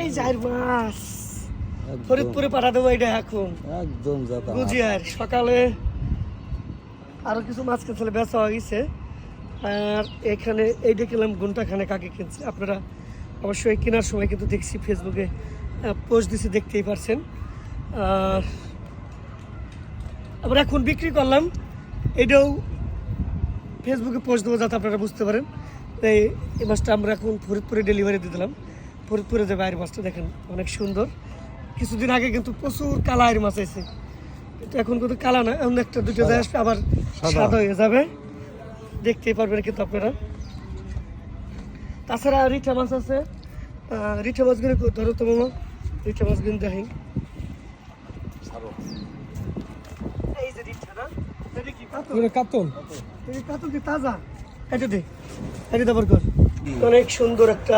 এই মাস একদম- ফরিদপুরে পাঠা দেবো এটা এখন। একদম যাতা। গুজিয়ার সকালে আরও কিছু মাছ কিনছিল বেচা আর এখানে এইটা কিনলাম কাকে কিনছে। আপনারা অবশ্যই কেনার সময় কিন্তু দেখছি ফেসবুকে পোস্ট দিছি দেখতেই পারছেন। আর আবার এখন বিক্রি করলাম। এটাও ফেসবুকে পোস্ট দেবো যাতে আপনারা বুঝতে পারেন। এই মাছটা আমরা এখন ফরিদপুরে ডেলিভারি দিয়ে দিলাম। ফরিদপুরে যে বাইরের মাছটা দেখেন অনেক সুন্দর। কিছুদিন আগে কিন্তু প্রচুর কালা কালায়ের মাছ আছে কিন্তু এখন কিন্তু কালা না এমন একটা দুটো যায় আসবে আবার সাদা। হয়ে যাবে। দেখতেই পারবেন কিন্তু আপনারা। তাছাড়া রিঠা মাছ আছে। রিঠা মাছগুলো ধরো তো মামা। রিঠা মাছগুলো দেখেন। এই যে রিঠা না এটা কি কাতল? কাতল। কাতল কি তাজা? এটা দে এটা দেবার কর। অনেক সুন্দর একটা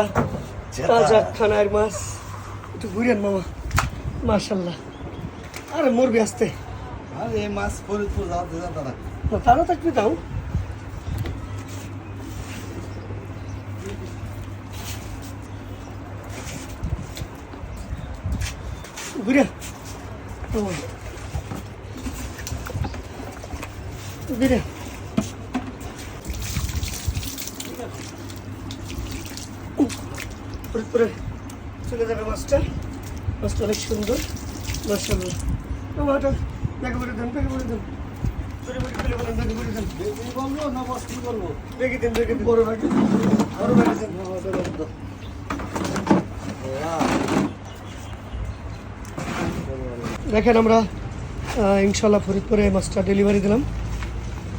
তাজা খানার মাছ। একটু ঘুরেন মামা। মাশাল্লাহ। আরে মরবি আসতে। আর মাছ ফরিদপুর যাতে যাতা না না, তারা থাকবি তাও ঘুরে। ঘুরে। ফরিদপুরে চলে যাবে মাছটা। মাছটা অনেক সুন্দর। মাসাল্লাহ ওটা দেন দেন। দেখেন আমরা ইনশাল্লাহ ফরিদপুরে মাছটা ডেলিভারি দিলাম।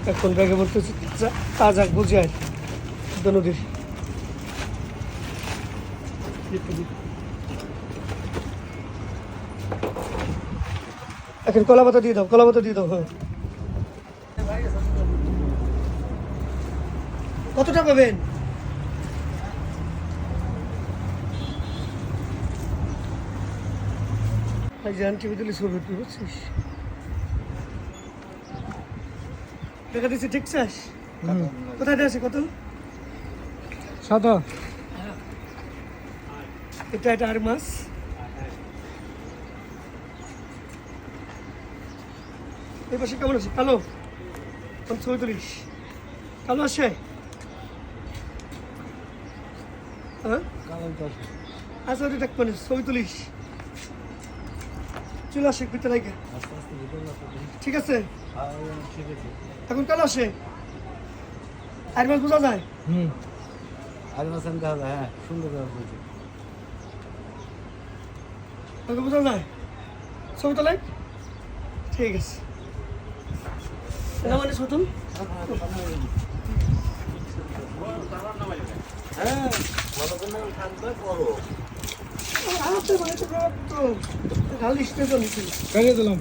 এখন ব্যাগে বলতে বলতেছি তাজা- গুজায় নদীর এখন কলা পাতা দিয়ে দাও কলা পাতা দিয়ে দাও হ্যাঁ। কতটা পাবেন ছবি বুঝছিস দিচ্ছি ঠিক চাস? কোথায় আছে কত? সাদা। এটা এটা আর মাছ এই পাশে কেমন আছে? কালো। চৌত্রিশ কালো আছে? হ্যাঁ? আচ্ছা মানে ঠিক আছে? এখন কালো আসে আর মাছ বোঝা যায়? হুম। আর হ্যাঁ সুন্দর তোকে বোঝা যায়? ছবি তোলাই ঠিক আছে। মানে ছোট হ্যাঁ। আরে মানে দিলাম।